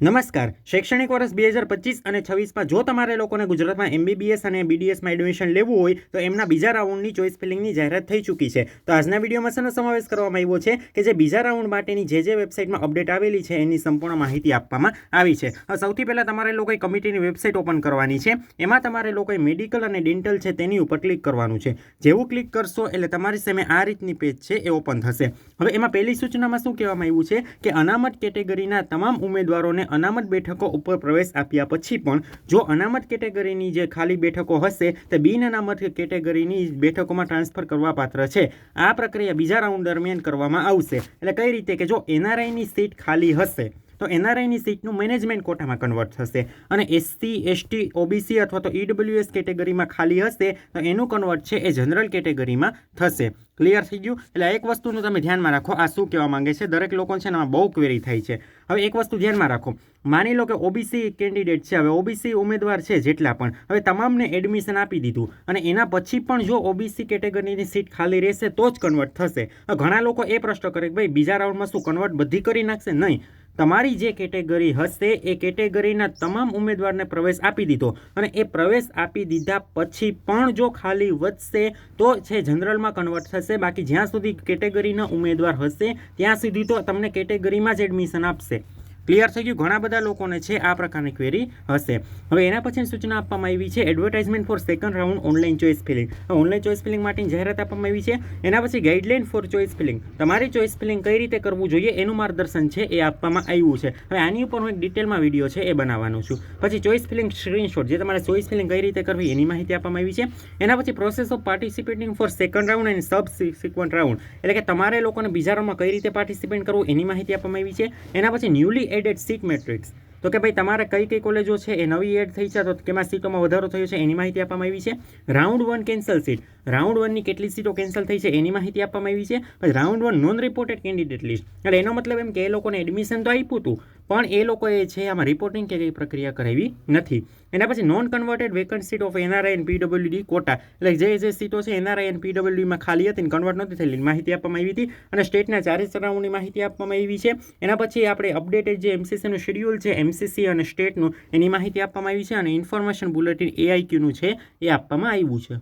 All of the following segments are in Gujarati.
નમસ્કાર. શૈક્ષણિક વર્ષ બે હજાર પચીસ અને છવ્વીસમાં જો તમારે લોકોને ગુજરાતમાં એમબીબીએસ અને બીડીએસમાં એડમિશન લેવું હોય, તો એમના બીજા રાઉન્ડની ચોઇસ ફિલિંગની જાહેરાત થઈ ચૂકી છે. તો આજના વિડીયોમાં શેનો સમાવેશ કરવામાં આવ્યો છે કે જે બીજા રાઉન્ડ માટેની જે જે વેબસાઇટમાં અપડેટ આવેલી છે, એની સંપૂર્ણ માહિતી આપવામાં આવી છે. સૌથી પહેલાં તમારે લોકોએ કમિટીની વેબસાઇટ ઓપન કરવાની છે. એમાં તમારે લોકોએ મેડિકલ અને ડેન્ટલ છે તેની ઉપર ક્લિક કરવાનું છે. જેવું ક્લિક કરશો એટલે તમારી સામે આ રીતની પેજ છે એ ઓપન થશે. હવે એમાં પહેલી સૂચનામાં શું કહેવામાં આવ્યું છે કે અનામત કેટેગરીના તમામ ઉમેદવારોને અનામત બેઠકો ઉપર પ્રવેશ આપ્યા પછી પણ જો અનામત કેટેગરીની જે ખાલી બેઠકો હશે, તે બિન અનામત કેટેગરીની બેઠકોમાં ટ્રાન્સફર કરવા પાત્ર છે. આ પ્રક્રિયા બીજા રાઉન્ડ દરમિયાન કરવામાં આવશે. એટલે કઈ રીતે કે જો એનઆરઆઈની સીટ ખાલી હશે તો એનઆરઆઈની સીટનું મેનેજમેન્ટ કોટામાં કન્વર્ટ થશે અને એસસી, એસટી, ઓબીસી અથવા તો ઈડબ્લ્યુએસ કેટેગરીમાં ખાલી હશે તો એનું કન્વર્ટ છે એ જનરલ કેટેગરીમાં થશે. ક્લિયર થઈ ગયું? એટલે એક વસ્તુનું તમે ધ્યાનમાં રાખો. આ શું કહેવા માંગે છે? દરેક લોકો છે ને બહુ ક્વેરી થાય છે. હવે એક વસ્તુ ધ્યાનમાં રાખો. માની લો કે ઓબીસી કેન્ડિડેટ છે. હવે ઓબીસી ઉમેદવાર છે જેટલા પણ. હવે તમામને એડમિશન આપી દીધું. અને એના પછી પણ જો ઓબીસી કેટેગરીની સીટ ખાલી રહેશે તો જ કન્વર્ટ થશે. ઘણા લોકો એ પ્રશ્ન કરે કે ભાઈ, બીજા રાઉન્ડમાં શું, કન્વર્ટ બધી કરી નાખશે? નહીં. તમારી જે કેટેગરી હશે એ કેટેગરીના તમામ ઉમેદવારને પ્રવેશ આપી દીધો. અને એ પ્રવેશ આપી દીધા પછી પણ જો ખાલી વધશે, તો છે જનરલમાં કન્વર્ટ થશે. બાકી જ્યાં સુધી કેટેગરીના ઉમેદવાર હશે, ત્યાં સુધી તો તમને કેટેગરીમાં જ એડમિશન આપશે. ક્લિયર થઈ ગયું? ઘણા બધા લોકોને છે આ પ્રકારની ક્વેરી હશે. હવે એના પછી સૂચના આપવામાં આવી છે advertisement for second round online choice filling online choice filling માટેની જાહેરાત આપવામાં આવી છે. એના પછી ગાઈડલાઇન ફોર ચોઇસ ફિલિંગ તમારી ચોઇસ ફિલિંગ કઈ રીતે કરવું જોઈએ એનું માર્ગદર્શન છે એ આપવામાં આવ્યું છે. હવે આની ઉપર હું એક ડિટેલમાં વીડિયો છે એ બનાવવાનો છું. પછી ચોઇસ ફિલિંગ સ્ક્રીનશોટ જે તમારે ચોઇસ ફિલિંગ કઈ રીતે કરવી એની માહિતી આપવામાં આવી છે. એના પછી process of participating for second round and subsequent round એટલે કે તમારે લોકોને બીજા રાઉન્ડમાં કઈ રીતે પાર્ટિસિપેટ કરવું એની માહિતી આપવામાં આવી છે. એના પછી ન્યૂલી એડેડ સીટ મેટ્રિક્સ તો કે ભાઈ તમારે કઈ કઈ કોલેજો છે એ નવી એડ થઈ છે, તો કેમાં સીટોમાં વધારો થયો છે એની માહિતી આપવામાં આવી છે. Round one cancel seat round વનની કેટલી સીટો કેન્સલ થઈ છે એની માહિતી આપવામાં આવી છે. Round one non reported candidate list એટલે એનો મતલબ એમ કે એ લોકોને એડમિશન તો આપ્યું હતું પણ એ લોકોએ છે આમાં રિપોર્ટિંગ કે કંઈ પ્રક્રિયા કરાવી નથી. એના પછી non converted vacant seat of NRI and PWD quota એટલે જે જે સીટો છે એનઆરઆઈ એન્ડ પીડબ્લ્યુડીમાં ખાલી હતી કન્વર્ટ નહોતી થયેલી, માહિતી આપવામાં આવી હતી અને સ્ટેટના ચારેય રાઉન્ડની માહિતી આપવામાં આવી છે. એના પછી આપણે અપડેટેડ જે એમસીસીનું શેડ્યુલ છે એમસીસી અને સ્ટેટનું એની માહિતી આપવામાં આવી છે અને ઇન્ફોર્મેશન બુલેટિન એઆઈક્યુનું છે એ આપવામાં આવ્યું છે.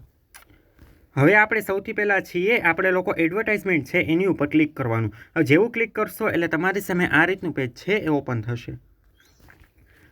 હવે આપણે સૌથી પહેલાં છીએ, આપણે લોકો એડવર્ટાઇઝમેન્ટ છે એની ઉપર ક્લિક કરવાનું. જેવું ક્લિક કરશો એટલે તમારી સામે આ રીતનું પેજ છે એ ઓપન થશે.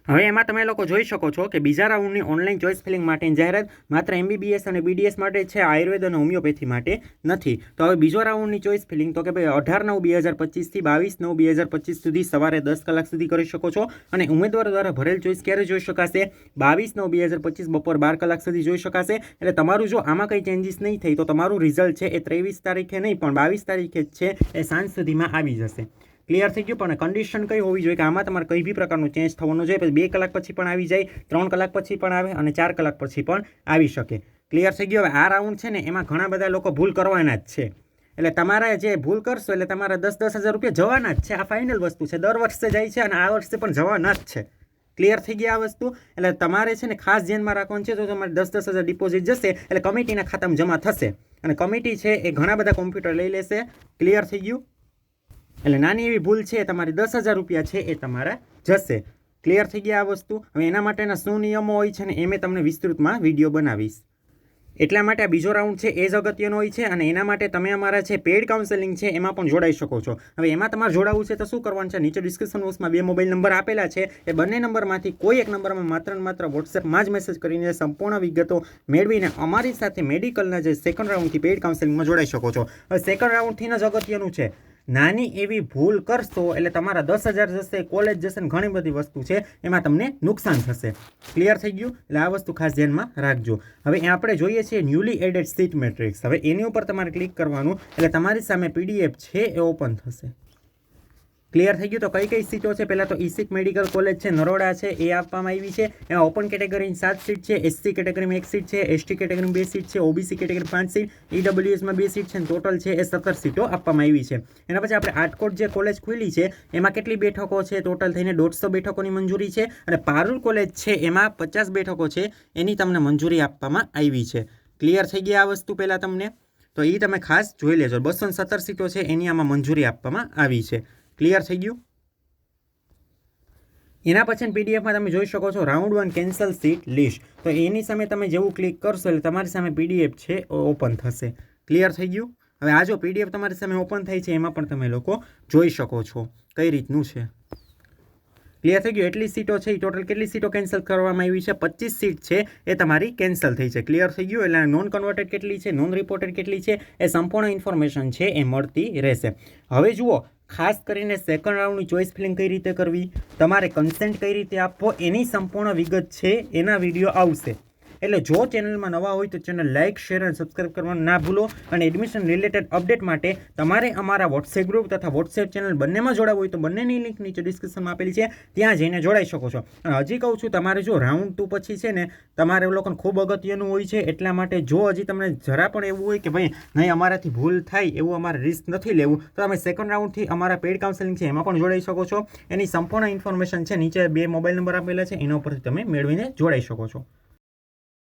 હવે એમાં તમે લોકો જોઈ શકો છો કે બીજા રાઉન્ડની ઓનલાઈન ચોઇસ ફિલિંગ માટેની જાહેરાત માત્ર એમબીબીએસ અને બીડીએસ માટે છે, આયુર્વેદ અને હોમિયોપેથી માટે નથી. તો હવે બીજો રાઉન્ડની ચોઇસ ફિલિંગ તો કે ભાઈ અઢાર નવ બે હજાર પચીસથી બાવીસ નવ બે હજાર પચીસ સુધી સવારે દસ કલાક સુધી કરી શકો છો અને ઉમેદવાર દ્વારા ભરેલ ચોઇસ ક્યારે જોઈ શકાશે? બાવીસ નવ બે હજાર પચીસ બપોર બાર કલાક સુધી જોઈ શકાશે. એટલે તમારું જો આમાં કંઈ ચેન્જીસ નહીં થઈ, તો તમારું રિઝલ્ટ છે એ ત્રેવીસ તારીખે નહીં, પણ બાવીસ તારીખે જ છે એ સાંજ સુધીમાં આવી જશે. ક્લિયર થઈ ગયું, પણ કન્ડિશન કઈ હોવી જોઈએ? કે આમાં તમારે કઈ બી પ્રકારનું ચેન્જ થવાનું જોઈએ પછી બે કલાક પછી પણ આવી જાય, ત્રણ કલાક પછી પણ આવે અને ચાર કલાક પછી પણ આવી શકે. ક્લિયર થઈ ગયું? હવે આ રાઉન્ડ છે ને, એમાં ઘણા બધા લોકો ભૂલ કરવાના જ છે. એટલે તમારે જે ભૂલ કરશો, એટલે તમારા દસ દસ હજાર રૂપિયા જવાના જ છે. આ ફાઇનલ વસ્તુ છે. દર વર્ષે જાય છે અને આ વર્ષે પણ જવાના જ છે. ક્લિયર થઈ ગયા આ વસ્તુ? એટલે તમારે છે ને ખાસ ધ્યાનમાં રાખવાનું છે તો તમારે દસ દસ હજાર ડિપોઝિટ જશે, એટલે કમિટીના ખાતામાં જમા થશે. અને કમિટી છે એ ઘણા બધા કોમ્પ્યુટર લઈ લેશે. ક્લિયર થઈ ગયું? એટલે નાની એવી ભૂલ છે તમારી દસ હજાર રૂપિયા છે, એ તમારા જશે. ક્લિયર થઈ ગયા આ વસ્તુ? હવે એના માટેના શું નિયમો હોય છે ને, એ મેં તમને વિસ્તૃતમાં વીડિયો બનાવીશ. એટલા માટે આ બીજો રાઉન્ડ છે, એ જ અગત્યનો હોય છે અને એના માટે તમે અમારા છે પેડ કાઉન્સેલિંગ છે, એમાં પણ જોડાઈ શકો છો. હવે એમાં તમારે જોડાવવું છે તો શું કરવાનું છે? નીચે ડિસ્ક્રિપ્શન બોક્સમાં બે મોબાઈલ નંબર આપેલા છે. એ બંને નંબરમાંથી કોઈ એક નંબરમાં માત્ર ને માત્ર વોટ્સએપમાં જ મેસેજ કરીને સંપૂર્ણ વિગતો મેળવીને અમારી સાથે મેડિકલના જે સેકન્ડ રાઉન્ડથી પેડ કાઉન્સેલિંગમાં જોડાઈ શકો છો. હવે સેકન્ડ રાઉન્ડથી જ અગત્યનું છે. નાની એવી ભૂલ કરશો એટલે તમારા દસ હજાર જશે કોલેજ જશે ને ઘણી બધી વસ્તુ છે, એમાં તમને નુકસાન થશે. ક્લિયર થઈ ગયું? એટલે આ વસ્તુ ખાસ ધ્યાનમાં રાખજો. હવે આપણે જોઈએ છીએ ન્યૂલી એડેડ સીટ મેટ્રિક્સ હવે એની ઉપર તમારે ક્લિક કરવાનું, એટલે તમારી સામે પીડીએફ છે એ ઓપન થશે. ક્લિયર થઈ ગયું? તો કઈ કઈ સીટો છે? પહેલાં તો ઈસિક મેડિકલ કોલેજ છે, નરોડા છે, એ આપવામાં આવી છે. એમાં ઓપન કેટેગરીની સાત સીટ છે એસસી કેટેગરીમાં એક સીટ છે એસટી કેટેગરીમાં બે સીટ છે ઓબીસી કેટેગરી પાંચ સીટ ઈડબ્લ્યુએસમાં બે સીટ છે, અને ટોટલ છે એ સત્તર સીટો આપવામાં આવી છે. એના પછી આપણે આટકોટ જે કોલેજ ખુલી છે, એમાં કેટલી બેઠકો છે? ટોટલ થઈને દોઢસો બેઠકોની મંજૂરી છે. અને પારુલ કોલેજ છે, એમાં પચાસ બેઠકો છે, એની તમને મંજૂરી આપવામાં આવી છે. ક્લિયર થઈ ગયા આ વસ્તુ પહેલાં તમને? તો એ તમે ખાસ જોઈ લેજો. બસો સત્તર સીટો છે, એની આમાં મંજૂરી આપવામાં આવી છે. ક્લિયર થઈ ગયું? એના પછી પીડીએફમાં તમે જોઈ શકો છો round one cancel seat list તો એની સામે તમે જેવું ક્લિક કરશો એટલે તમારી સામે પીડીએફ છે ઓપન થશે. ક્લિયર થઈ ગયું? હવે આ જો પીડીએફ તમારી સામે ઓપન થઈ છે, એમાં પણ તમે લોકો જોઈ શકો છો, કઈ રીતનું છે. ક્લિયર થઈ ગયું? એટલી સીટો છે એ ટોટલ કેટલી સીટો કેન્સલ કરવામાં આવી છે? પચીસ સીટ છે, એ તમારી કેન્સલ થઈ છે. ક્લિયર થઈ ગયું? એટલે નોન કન્વર્ટેડ કેટલી છે નોન રિપોર્ટેડ કેટલી છે, એ સંપૂર્ણ ઇન્ફોર્મેશન છે, એ મળતી રહેશે. હવે જુઓ ખાસ કરીને સેકન્ડ રાઉન્ડની ચોઇસ ફિલિંગ કઈ રીતે કરવી? તમારે કન્સેન્ટ કઈ રીતે આપવો? એની સંપૂર્ણ વિગત છે. એના વીડિયો આવશે. એટલે જો ચેનલમાં નવા હોય તો ચેનલ લાઇક શેર અને સબસ્ક્રાઇબ કરવાનું ના ભૂલો અને એડમિશન રિલેટેડ અપડેટ માટે તમારે અમારા વોટ્સએપ ગ્રુપ તથા વોટ્સએપ ચેનલ બંનેમાં જોડાવું હોય તો બંનેની લિંક નીચે ડિસ્ક્રિપ્શનમાં આપેલી છે. ત્યાં જઈને જોડાઈ શકો છો. અને હજી કહું છું, તમારે જો રાઉન્ડ ટુ પછી છે ને, તમારે લોકોને ખૂબ અગત્યનું હોય છે, એટલા માટે જો હજી તમને જરા પણ એવું હોય કે ભાઈ નહીં, અમારાથી ભૂલ થાય એવું અમારે રિસ્ક નથી લેવું, તો તમે સેકન્ડ રાઉન્ડથી અમારા પેડ કાઉન્સેલિંગ છે એમાં પણ જોડાઈ શકો છો. એની સંપૂર્ણ ઇન્ફોર્મેશન છે નીચે બે મોબાઈલ નંબર આપેલા છે, એના ઉપરથી તમે મેળવીને જોડાઈ શકો છો.